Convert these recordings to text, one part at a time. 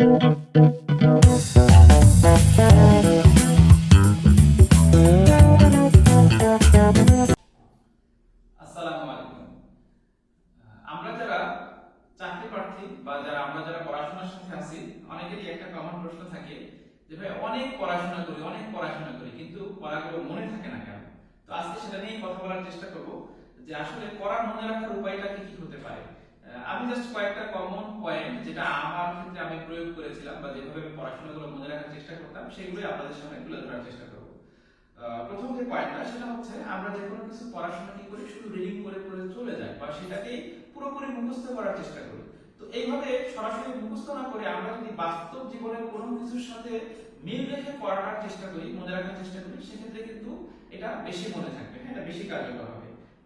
আমরা যারা চাকরি প্রার্থী বা যারা আমরা যারা পড়াশোনার সাথে আছি, অনেকেরই একটা কমন প্রশ্ন থাকে যে, ভাই, অনেক পড়াশোনা করি, অনেক পড়াশোনা করি, কিন্তু পড়াগুলো মনে থাকে না কেন? তো আজকে সেটা নিয়ে কথা বলার চেষ্টা করব যে, আসলে পড়া মনে রাখার উপায়টা কি কি হতে পারে? আমি জাস্ট কয়েকটা কমন পয়েন্ট যেটা আমার ক্ষেত্রে আমি প্রয়োগ করেছিলাম বা যেভাবে আমি পড়াশোনাগুলো মনে রাখার চেষ্টা করতাম, সেগুলোই আপনাদের সামনে তুলে ধরার চেষ্টা করব। প্রথম যে পয়েন্টটা সেটা হচ্ছে আমরা যে কোনো কিছু পড়াশোনা কি করি, শুধু রিডিং করে করে চলে যাই বা সেটাকে পুরোপুরি মুখস্থ করার চেষ্টা করি। তো এইভাবে সরাসরি মুখস্থ না করে আমরা যদি বাস্তব জীবনের কোনো কিছুর সাথে মিল রেখে পড়ার চেষ্টা করি, মনে রাখার চেষ্টা করি, সেক্ষেত্রে কিন্তু এটা বেশি মনে থাকবে হ্যাঁ? বেশি কার্যকর হবে।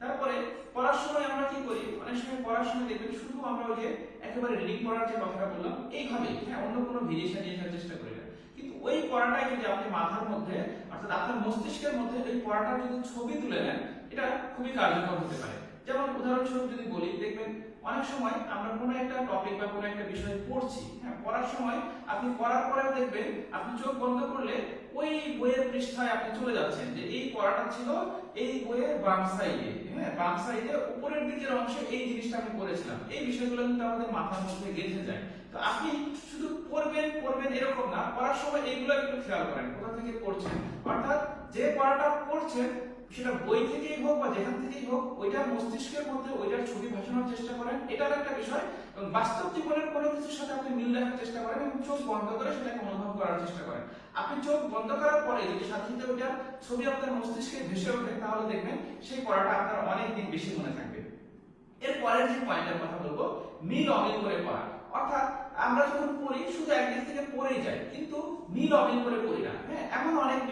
তারপরে পড়ার সময় আমরা কি করি? অনেক সময় পড়ার সময় দেখবেন শুধু আমরা ওই যে একেবারে রিডিং পড়ার যে কথাটা বললাম, এইভাবে হ্যাঁ অন্য কোনো ভেরিয়েশন নিয়ে চেষ্টা করি না। কিন্তু ওই পড়াটাই যদি আপনি মাথার মধ্যে, অর্থাৎ আপনার মস্তিষ্কের মধ্যে ওই পড়াটা যদি ছবি তুলে নেন, এটা খুবই কার্যকর হতে পারে। যেমন উদাহরণস্বরূপ যদি বলি, দেখবেন অনেক সময় আমরা কোনো একটা টপিক বা কোনো একটা বিষয় পড়ছি হ্যাঁ পড়ার সময় আপনি পড়ার পরে দেখবেন আপনি চোখ বন্ধ করলে বইয়ের পৃষ্ঠায় আপনি চলে যাচ্ছেন যে এই পড়াটা ছিল এই বইয়ের বাম সাইডে হ্যাঁ বাম সাইডে উপরের দিকের অংশে এই জিনিসটা আমি পড়েছিলাম। এই বিষয়গুলো কিন্তু আমাদের মাথার মধ্যে গেঁথে যায়। তো আপনি শুধু পড়বেন পড়বেন এরকম না, পড়ার সময় এইগুলো একটু খেয়াল করেন, কোথা থেকে পড়ছেন? অর্থাৎ যে পড়াটা পড়ছেন সেটা বই থেকেই হোক বা যেখান থেকেই হোক, ওইটা মস্তিষ্কের মধ্যে ওইটার ছবি ভাসানোর চেষ্টা করেন। এটার একটা বিষয়। এবং বাস্তব জীবনের কোনো কিছুর সাথে আপনি মিল রাখার চেষ্টা করেন এবং চোখ বন্ধ করে সেটাকে অনুভব করার চেষ্টা করেন। আপনি চোখ বন্ধ করার পরে যদি সাথে ওইটার ছবি আপনার মস্তিষ্কে ভেসে ওঠে, তাহলে দেখবেন সেই পড়াটা আপনার অনেক দিন বেশি মনে থাকবে। এর পরের যে পয়েন্টের কথা বলব মিল অমিল করে পড়া। অর্থাৎ আমরা যখন পড়ি, শুধু একদিক থেকে পড়েই যাই কিন্তু মিল অমিল করে পড়ি না হ্যাঁ?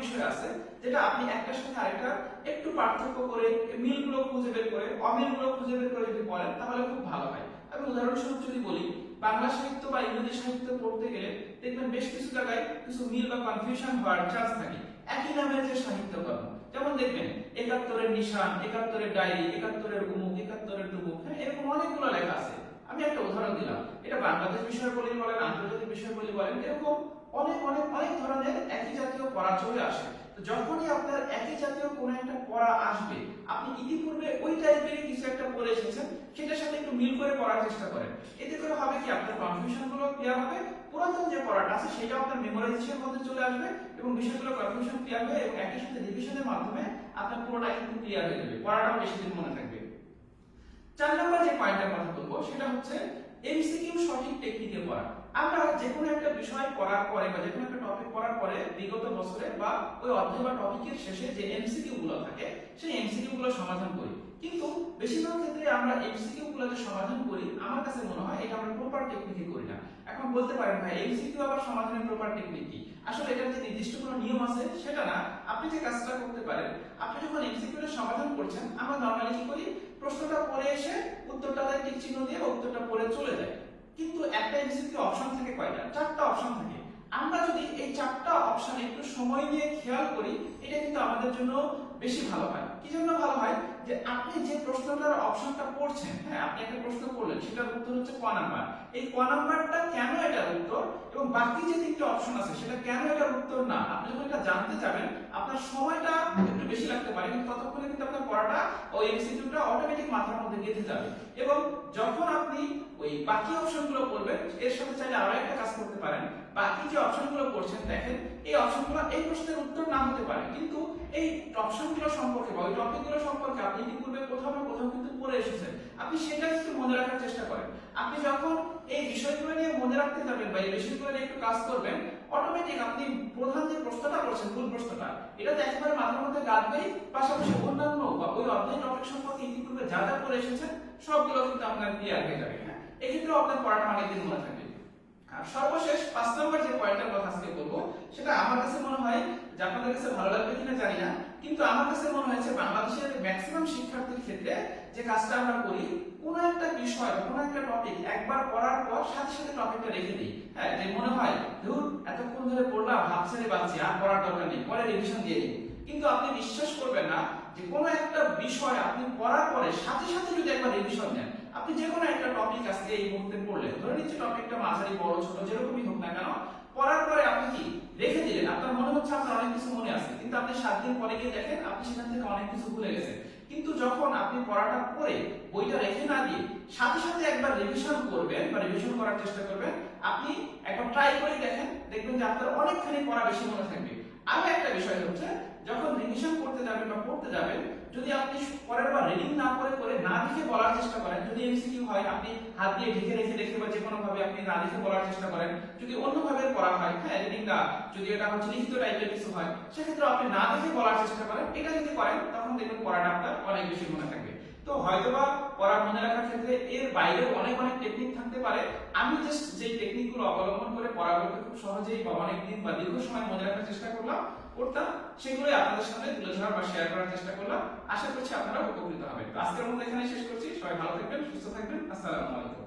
বিষয় আছে, যেটা আপনি একটার সাথে আরেকটা একটু পার্থক্য করে মিলগুলো খুঁজে বের করে, অমিলগুলো খুঁজে বের করে যদি পড়েন তাহলে খুব ভালো হয়। আমি উদাহরণস্বরূপ যদি বলি, বাংলা সাহিত্য বা ইংরেজি সাহিত্য পড়তে গেলে দেখবেন বেশ কিছু জায়গায় কিছু মিল বা কনফিউশন হওয়ার চান্স থাকে। একই নামের যে সাহিত্যকর্ম, যেমন দেখবেন, একাত্তরের নিশান, একাত্তরের ডায়েরি, একাত্তরের উমুক, একাত্তরের টুমুক হ্যাঁ এরকম অনেকগুলো লেখা আছে। আমি একটা উদাহরণ দিলাম। এটা বাংলাদেশ বিষয় বলে বলেন, আন্তর্জাতিক বিষয় বলে বলেন, এরকম অনেক অনেক অনেক ধরনের একই জাতীয় পড়া চলে আসে। তো যখনই আপনার একই জাতীয় কোনো একটা পড়া আসবে, আপনি ইতিপূর্বে ওই টাইপের কিছু একটা পড়ে এসেছেন, সেটার সাথে একটু মিল করে পড়ার চেষ্টা করেন। এতে করে হবে কি, আপনার কনফিউশনগুলো ক্লিয়ার হবে, পুরাতন যে পড়াটা আছে সেটা আপনার মেমোরাইজেশনের মধ্যে চলে আসবে এবং বিষয়গুলো কনফিউশন ক্লিয়ার হবে এবং একই সাথে রিভিশনের মাধ্যমে আপনার পুরোটা কিন্তু ক্লিয়ার হয়ে যাবে। পড়াটাও বেশি দিন মনে থাকবে। চার নম্বর যে পয়েন্টের কথা বলব, সেটা হচ্ছে এমসিকিউ সঠিক টেকনিকে পড়া। আমরা যে কোনো একটা বিষয় পড়ার পরে বা যে কোনো একটা টপিক পড়ার পরে বিগত বছরে বা ওই অধ্যায় বা টপিকের শেষে যে এমসিকিউ গুলো থাকে, সেই এমসিকিউ গুলো সমাধান করি। কিন্তু বেশিরভাগ ক্ষেত্রে আমরা এমসিকিউ গুলো যে সমাধান করি, আমার কাছে মনে হয় এটা আমরা প্রপার টেকনিকে করি না। এখন বলতে পারেন ভাই এমসিকিউ আবার সমাধানের প্রপার টেকনিক কি? আসলে এটার যে নির্দিষ্ট কোনো নিয়ম আছে, সেটা না। আপনি যে কাজটা করতে পারেন, আপনি যখন এমসিকিউ সমাধান করছেন, আমরা নরমালি কি করি? প্রশ্নটা পড়ে এসে উত্তরটা টিক চিহ্ন দিয়ে উত্তরটা পড়ে চলে যায়। কিন্তু একটা এমসিকিউ অপশন থাকে কয়টা? চারটা অপশন থাকে। আমরা যদি এই চারটা অপশন একটু সময় নিয়ে খেয়াল করি, এটা কিন্তু আমাদের জন্য বেশি ভালো হয়। কি জন্য ভালো হয়? যে আপনি যে প্রশ্নটার অপশনটা পড়ছেন হ্যাঁ আপনি একটা প্রশ্ন করলেন, সেটার উত্তর হচ্ছে ক নাম্বার। এই ক নাম্বারটা কেন বাকি যে তিনটে অপশন আছে, সেটা কেন এটার উত্তর না? আপনি যখন এটা জানতে যাবেন, আপনার সময়টা একটু বেশি লাগতে পারে, কিন্তু ততক্ষণে কিন্তু আপনার পড়াটা ওই এমসিকিউটা অটোমেটিক মাথার মধ্যে গেঁথে যাবে। এবং যখন আপনি ওই বাকি অপশনগুলো পড়বেন, এর সাথে চাইলে আরও একটা কাজ করতে পারেন। বাকি যে অপশনগুলো পড়ছেন, দেখেন, এই অপশনগুলো এই প্রশ্নের উত্তর না হতে পারে, কিন্তু এই অপশনগুলো সম্পর্কে বা ওই টপিকগুলো সম্পর্কে আপনি ইতিপূর্বে কোথাও না কোথাও কিন্তু পড়ে এসেছেন। আপনি সেটা একটু মনে রাখার চেষ্টা করেন। আপনি যখন এই বিষয়গুলো নিয়ে মনে রাখতে যাবেন বা এই বিষয়গুলো নিয়ে একটু কাজ করবেন অটোমেটিক আপনি প্রধান যে প্রশ্নটা করছেন ভুল প্রশ্নটা, এটা তো একেবারে মাথার মধ্যে গাঁথবেই পাশাপাশি অন্যান্য বা ওই অধ্যায় টপিক সম্পর্কে ইতিপূর্বে যা যা করে এসেছেন, সবগুলো কিন্তু আপনার ক্লিয়ার হয়ে যাবে। হ্যাঁ এক্ষেত্রেও আপনার পড়াটা অনেকদিন মনে থাকবে। আর সর্বশেষ পাঁচ নম্বর যে পয়েন্টের কথা আজকে বলব, সেটা আমার কাছে মনে হয় যে আপনাদের কাছে ভালো লাগবে কিনা জানি না কিন্তু আমার কাছে মনে হয়েছে বাংলাদেশের ম্যাক্সিমাম শিক্ষার্থীর ক্ষেত্রে যে কাজটা আমরা করি, কোন একটা বিষয় কোন একটা টপিক একবার পড়ার পর সাথে সাথে টপিকটা রেখে দিই। হ্যাঁ যে মনে হয়, ধুর, এতক্ষণ ধরে পড়লাম ভাব ছেড়ে পাচ্ছি আর পড়ার দরকার নেই, পরে রিভিশন দিয়ে দিই। কিন্তু আপনি বিশ্বাস করবেন না যে কোনো একটা বিষয় আপনি পড়ার পরে সাথে সাথে যদি একবার রিভিশন দেন, আপনি যে কোনো একটা টপিক আজকে এই মুহূর্তে পড়লেন, ধরে নিচ্ছি টপিকটা মাঝারি, বড়, ছোট, যেরকমই হোক না কেন, পড়ার পরে আপনি কি, রেখে দিলেন, আপনার হচ্ছে আপনার অনেক কিছু মনে আছে, কিন্তু আপনি সাত দিন পরে গিয়ে দেখেন আপনি সেখান থেকে অনেক কিছু ভুলে গেছেন। কিন্তু যখন আপনি পড়াটা পড়ে বইটা রেখে না দিয়ে সাথে সাথে একবার রিভিশন করবেন বা রিভিশন করার চেষ্টা করবেন, আপনি একবার ট্রাই করে দেখেন, দেখবেন যে আপনার অনেকখানি পড়া বেশি মনে থাকবে। আরও একটা বিষয় হচ্ছে যখন রিভিশন করতে যাবেন বা পড়তে যাবেন, যদি আপনি পরের বার রিডিং না করে করে না লিখে বলার চেষ্টা করেন, যদি এমসিকিউ হয়, আপনি হাত দিয়ে ঢেকে রেখে রেখে বা যে কোনো ভাবে আপনি না লিখে বলার চেষ্টা করেন, যদি অন্যভাবে করা হয় হ্যাঁ রিডিংটা যদি এটা হচ্ছে লিখিত টাইপের কিছু হয়, সেক্ষেত্রে আপনি না দেখে বলার চেষ্টা করেন, এটা যদি করেন, তখন দেখবেন পড়াটা আপনার অনেক বেশি মনে থাকবে। তো হয়তোবা পড়া মনে রাখার ক্ষেত্রে এর বাইরেও অনেক অনেক টেকনিক থাকতে পারে। আমি জাস্ট যে টেকনিকগুলো অবলম্বন করে পড়াগুলোকে খুব সহজেই বা অনেক দিন বা দীর্ঘ সময় মনে রাখার চেষ্টা করলাম, করতাম, সেগুলোই আপনাদের সামনে তুলে ধরার বা শেয়ার করার চেষ্টা করলাম। আশা করছি আপনারা উপকৃত হবেন। আজকের মধ্যে এখানে শেষ করছি। সবাই ভালো থাকবেন, সুস্থ থাকবেন। আসসালামু আলাইকুম।